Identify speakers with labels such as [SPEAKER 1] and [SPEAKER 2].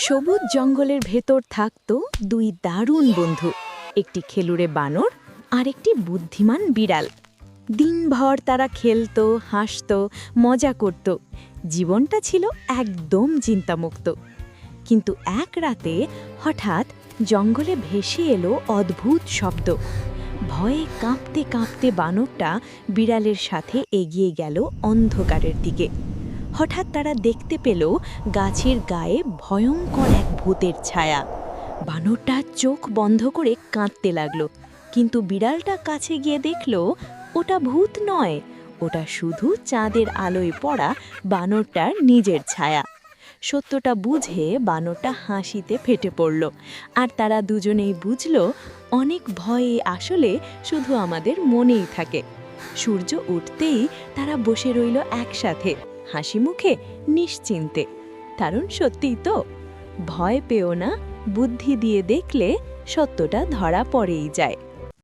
[SPEAKER 1] সবুজ জঙ্গলের ভেতর থাকতো দুই দারুণ বন্ধু, একটি খেলুড়ে বানর আর একটি বুদ্ধিমান বিড়াল। দিনভর তারা খেলতো, হাসতো, মজা করত। জীবনটা ছিল একদম চিন্তামুক্ত। কিন্তু এক রাতে হঠাৎ জঙ্গলে ভেসে এলো অদ্ভুত শব্দ। ভয়ে কাঁপতে কাঁপতে বানরটা বিড়ালের সাথে এগিয়ে গেল অন্ধকারের দিকে। হঠাৎ তারা দেখতে পেল গাছের গায়ে ভয়ঙ্কর এক ভূতের ছায়া। বানরটা চোখ বন্ধ করে কাঁদতে লাগল, কিন্তু বিড়ালটা কাছে গিয়ে দেখল ওটা ভূত নয়, ওটা শুধু চাঁদের আলোয় পড়া বানরটার নিজের ছায়া। সত্যটা বুঝে বানরটা হাসিতে ফেটে পড়ল, আর তারা দুজনেই বুঝল অনেক ভয়ে আসলে শুধু আমাদের মনেই থাকে। সূর্য উঠতেই তারা বসে রইল একসাথে হাসি মুখে নিশ্চিন্তে। কারণ সত্যিই তো, ভয় পেও না, বুদ্ধি দিয়ে দেখলে সত্যটা ধরা পড়েই যায়।